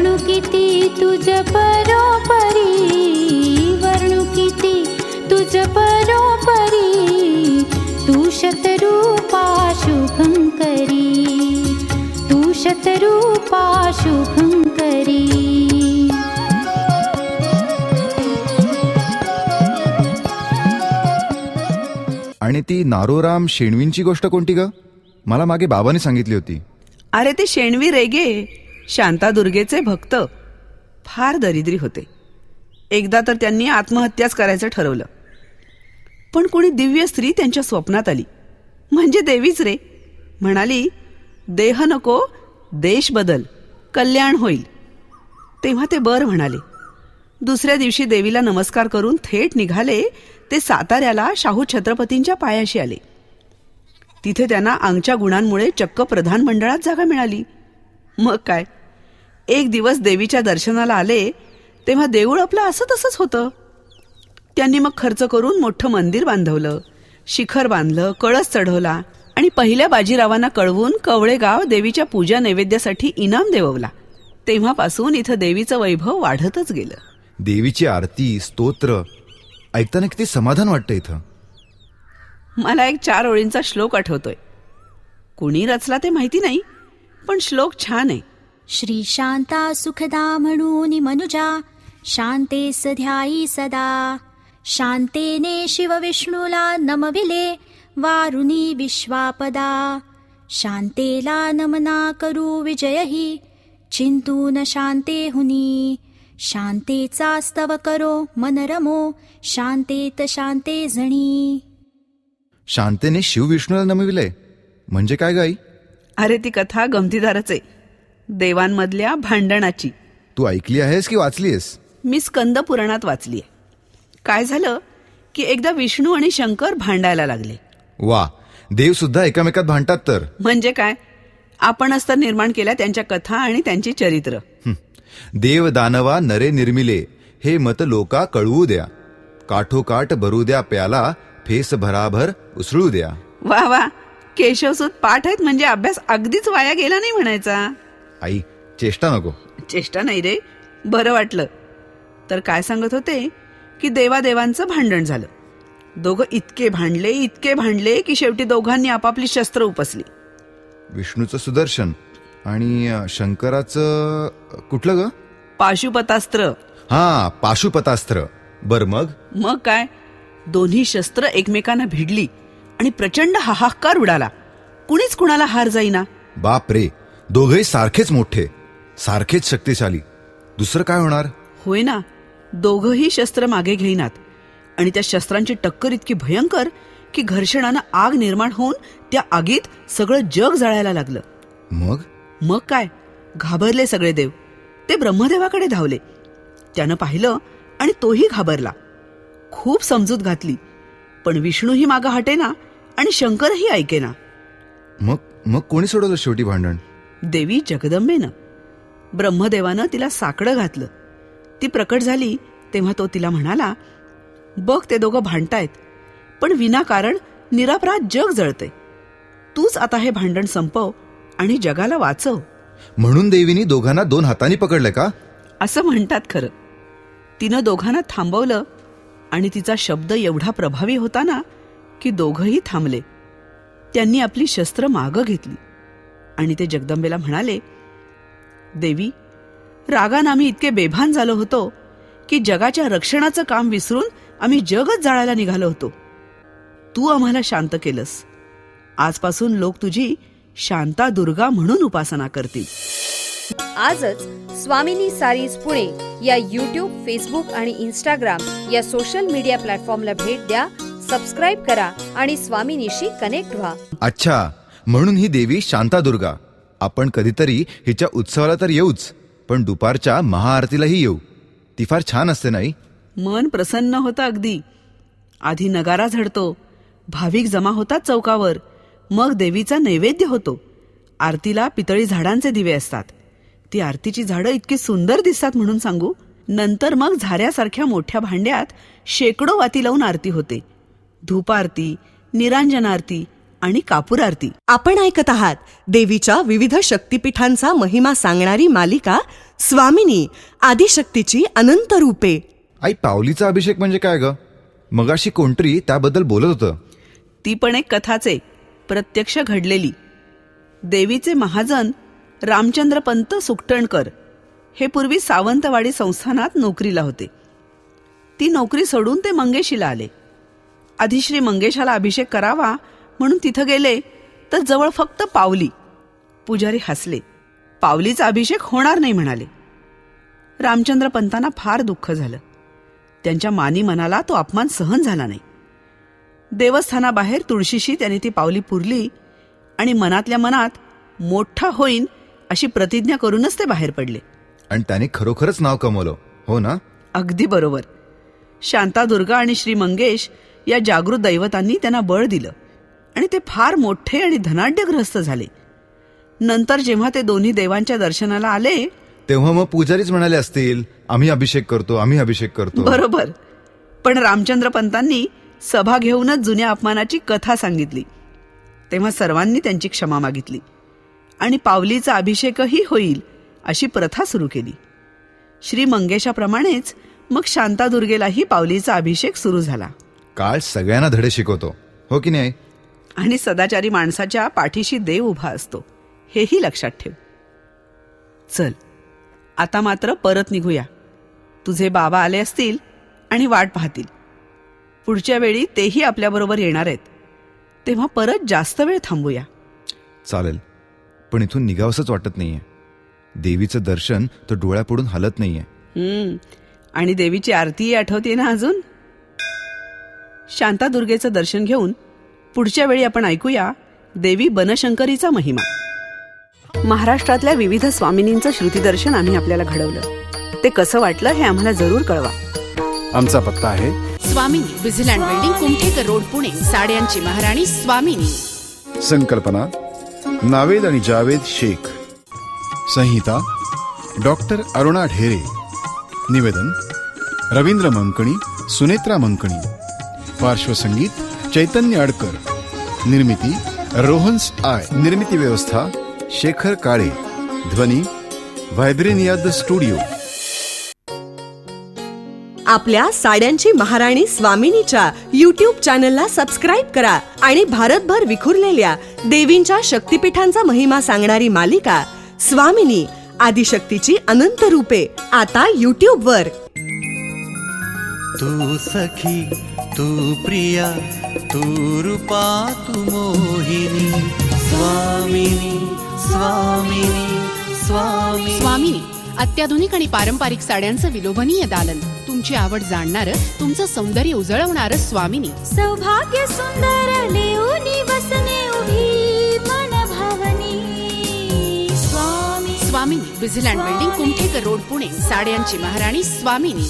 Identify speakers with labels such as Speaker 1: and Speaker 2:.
Speaker 1: वर्णू किती तुझ परोपरी वर्णू किती तुझ परोपरी तू शतरूपा शुभंकरी तू शतरूपा शुभंकरी
Speaker 2: आणि ती नारोराम शेणवींची गोष्ट कोणती ग? मला मागे बाबांनी सांगितली होती.
Speaker 3: अरे ते शेणवी रेगे शांतादुर्गेचे भक्त फार दरिद्री होते. एकदा तर त्यांनी आत्महत्याच करायचं ठरवलं. पण कोणी दिव्य स्त्री त्यांच्या स्वप्नात आली. म्हणजे देवीच रे. म्हणाली देह नको देश बदल कल्याण होईल. तेव्हा ते बर म्हणाले. दुसऱ्या दिवशी देवीला नमस्कार करून थेट निघाले ते साताऱ्याला शाहू छत्रपतींच्या पायाशी आले. तिथे त्यांना आमच्या गुणांमुळे चक्क प्रधान मंडळात जागा मिळाली. मग काय? एक दिवस देवीच्या दर्शनाला आले तेव्हा देऊळ आपलं असं तसंच होतं. त्यांनी मग खर्च करून मोठं मंदिर बांधवलं. शिखर बांधलं कळस चढवला आणि पहिल्या बाजीरावांना कळवून कवळे गाव देवीच्या पूजा नैवेद्यासाठी इनाम देववला. तेव्हापासून इथं देवीचं वैभव वाढतच गेलं.
Speaker 2: देवीची आरती स्तोत्र ऐकताना किती समाधान वाटतं इथं.
Speaker 3: मला एक चार ओळींचा श्लोक आठवतोय. कुणी रचला ते माहिती नाही पण श्लोक छान आहे.
Speaker 1: श्री शांता सुखदा म्हणून मनुजा शांते सध्याई सदा. शांतेने शिव विष्णूला नमविले वारुणी विश्वापदा. शांतेला नमना करू विजयही चिंतून शांते हुनी. शांतेचा स्तव करो मनरमो शांतेत शांते जणी.
Speaker 2: शांतेने शिव विष्णूला नमविलंय म्हणजे काय गाई?
Speaker 3: अरे ती कथा गमतीदारच आहे. देवांमधल्या भांडणाची.
Speaker 2: तू ऐकली आहेस की वाचली आहेस
Speaker 3: मी स्कंद पुराणात वाचलीय. काय झालं? की एकदा विष्णू आणि शंकर भांडायला लागले.
Speaker 2: वा देव सुद्धा एकामेकात भांडतात तर?
Speaker 3: म्हणजे काय? आपणच तर निर्माण केल्या त्यांच्या कथा आणि त्यांची चरित्र.
Speaker 2: देव दानवा नरे निर्मिले हे मत लोका कळवू द्या. काठोकाठ भरू द्या प्याला फेस भराभर उसळू द्या.
Speaker 3: वा वा. केशवसूत पाठ आहेत म्हणजे अभ्यास अगदीच वाया गेला नाही म्हणायचा.
Speaker 2: आई चेष्टा नको.
Speaker 3: चेष्टा नाही रे बरं वाटलं. तर काय सांगत होते की देवादेवांचं भांडण झालं. दोघं इतके भांडले इतके भांडले की शेवटी दोघांनी आपापली शस्त्र उपसली.
Speaker 2: विष्णूचं सुदर्शन आणि शंकराचं कुठलं ग?
Speaker 3: पाशुपतास्त्र.
Speaker 2: हा पाशुपतास्त्र. बर मग?
Speaker 3: मग काय? दोन्ही शस्त्र एकमेकांना भिडली आणि प्रचंड हाहाकार उडाला. कुणीच कुणाला हार जाईना.
Speaker 2: बाप रे दोघही सारखेच मोठे सारखेच शक्तिशाली. दुसरं काय होणार?
Speaker 3: होय ना. दोघंही शस्त्र मागे घेईनात. आणि त्या शस्त्रांची टक्कर इतकी भयंकर की घर्षणानं आग निर्माण होऊन त्या आगीत सगळं जग जळायला लागलं.
Speaker 2: मग?
Speaker 3: मग काय? घाबरले सगळे देव. ते ब्रह्मदेवाकडे धावले. त्यानं पाहिलं आणि तोही घाबरला. खूप समजूत घातली. पण विष्णूही मागं हटेना आणि शंकरही ऐकेना.
Speaker 2: मग मग कोणी सोडवलं शेवटी भांडण?
Speaker 3: देवी जगदंबेनं. ब्रह्मदेवानं तिला साकडं घातलं. ती प्रकट झाली तेव्हा तो तिला म्हणाला बघ ते दोघं भांडतायत पण विनाकारण निरापराध जग जळते तूच आता हे भांडण संपव आणि जगाला वाचव.
Speaker 2: म्हणून देवीनी दोघांना दोन हातांनी पकडलं का?
Speaker 3: असं म्हणतात खरं. तिनं दोघांना थांबवलं आणि तिचा शब्द एवढा प्रभावी होता ना की दोघंही थांबले. त्यांनी आपली शस्त्र मागं घेतली. आणि ते जगदंबेला म्हणाले देवी रागानं आम्ही इतके बेभान झालो होतो की जगाच्या रक्षणाचं काम विसरून आम्ही जगच जाळायला निघालो होतो. तू आम्हाला शांत केलंस. आजपासून लोक तुझी शांता दुर्गा म्हणून उपासना करतील.
Speaker 4: आजच स्वामिनी सारीज पुणे या यूट्यूब फेसबुक आणि इंस्टाग्राम या सोशल मीडिया प्लॅटफॉर्मला भेट द्या सबस्क्राईब करा आणि स्वामिनीशी कनेक्ट व्हा.
Speaker 2: अच्छा. म्हणून ही देवी शांतादुर्गा आपण कधीतरी हिच्या उत्सवाला तर येऊच पण दुपारच्या महाआरतीलाही येऊ. ती फार छान असते नाही?
Speaker 3: मन प्रसन्न होतं अगदी. आधी नगारा झडतो भाविक जमा होतात चौकावर मग देवीचा नैवेद्य होतो. आरतीला पितळी झाडांचे दिवे असतात. ती आरतीची झाडं इतकी सुंदर दिसतात म्हणून सांगू नंतर मग झाऱ्यासारख्या मोठ्या भांड्यात शेकडो वाती लावून आरती होते. धूप आरती निरांजन आरती आणि कापूर आरती
Speaker 5: आपण ऐकत आहात देवीच्या विविध शक्तिपीठांचा महिमा सांगणारी मालिका स्वामिनी आदिशक्तीची अनंत रूपे.
Speaker 2: आई पावलीचा अभिषेक म्हणजे काय ग? मगाशी कोणतरी त्याबद्दल बोलत होतं.
Speaker 3: ती पण एक कथाच प्रत्यक्ष घडलेली. देवीचे महाजन रामचंद्र पंत सुकटणकर हे पूर्वी सावंतवाडी संस्थानात नोकरीला होते. ती नोकरी सोडून ते मंगेशीला आले. आधी श्री मंगेशाला अभिषेक करावा म्हणून तिथं गेले तर जवळ फक्त पावली. पुजारी हसले. पावलीचा अभिषेक होणार नाही म्हणाले. रामचंद्र पंतांना फार दुःख झालं. त्यांच्या मानी मनाला तो अपमान सहन झाला नाही. देवस्थानाबाहेर तुळशीशी त्याने ती पावली पुरली आणि मनातल्या मनात मोठा होईन अशी प्रतिज्ञा करूनच ते बाहेर पडले.
Speaker 2: आणि त्याने खरोखरच नाव कमवलं हो ना?
Speaker 3: अगदी बरोबर. शांतादुर्गा आणि श्री मंगेश या जागृत दैवतांनी त्यांना बळ दिलं. आणि ते फार मोठे आणि धनाढ्य ग्रस्त झाले. नंतर जेव्हा ते दोन्ही देवांच्या दर्शनाला आले
Speaker 2: तेव्हा मग पुजारीच म्हणाले असतील आम्ही अभिषेक करतो आम्ही अभिषेक करतो.
Speaker 3: बरोबर. पण रामचंद्र पंतांनी सभा घेऊनच जुन्या अपमानाची कथा सांगितली. तेव्हा सर्वांनी त्यांची क्षमा मागितली. आणि पावलीचा अभिषेकही होईल अशी प्रथा सुरू केली. श्री मंगेशाप्रमाणेच मग शांतादुर्गेलाही पावलीचा अभिषेक सुरू झाला.
Speaker 2: काळ सगळ्यांना धडे शिकवतो. हो की नाही?
Speaker 3: आणि सदाचारी माणसाच्या पाठीशी देव उभा असतो. हेही लक्षात ठेव. चल आता मात्र परत निघूया. तुझे बाबा आले असतील आणि वाट पाहतील. पुढच्या वेळी तेही आपल्याबरोबर येणार आहेत. तेव्हा परत जास्त वेळ थांबूया.
Speaker 2: चालेल पण इथून निघावंसच वाटत नाहीये. देवीचं दर्शन तर डोळ्यापुढून हलत नाहीये.
Speaker 3: हम्म आणि देवीची आरतीही आठवते ना अजून? शांतादुर्गेचं दर्शन घेऊन पुढच्या वेळी आपण ऐकूया देवी बनशंकरीचा महिमा. महाराष्ट्रातल्या विविध स्वामिनींचं श्रुतीदर्शन आम्ही आपल्याला घडवलं. ते कसं वाटलं हे आम्हाला जरूर कळवा.
Speaker 6: आमचा पत्ता आहे.
Speaker 7: स्वामिनी विझिलँड बिल्डिंग कुमठेकर रोड पुणे. साड्यांची महाराणी स्वामिनी.
Speaker 6: संकल्पना नावेद आणि जावेद शेख. संहिता डॉक्टर अरुणा ढेरे. निवेदन रवींद्र मंकणी सुनेत्रा मंकणी. पार्श्वसंगीत चैतन्य अडकर. निर्मिती रोहन्स आय. निर्मिती व्यवस्था शेखर काळे. ध्वनी व्हायब्रेनिया द स्टुडिओ.
Speaker 5: आपल्या साड्यांची महाराणी स्वामिनीच्या युट्यूब चॅनलला सबस्क्राईब करा आणि भारतभर विखुरलेल्या देवींच्या शक्तिपीठांचा महिमा सांगणारी मालिका स्वामिनी आदिशक्तीची अनंत रूपे आता युट्यूब वर.
Speaker 8: तू सखी तू प्रिया तू रूपा तू मोहिनी। स्वामिनी स्वामिनी स्वामी
Speaker 7: स्वामिनी अत्याधुनिक आणि पारंपरिक साड्यांचं विलोभनीय दालन. तुमची आवड जाणणारं तुमचं सौंदर्य उजळवणारं स्वामिनी.
Speaker 1: सौभाग्य सुंदर लेऊनी वसने उभी मन भावनी स्वामी
Speaker 7: स्वामिनी विझिलँड बिल्डिंग कुमठेकर रोड पुणे. साड्यांची महाराणी स्वामिनी.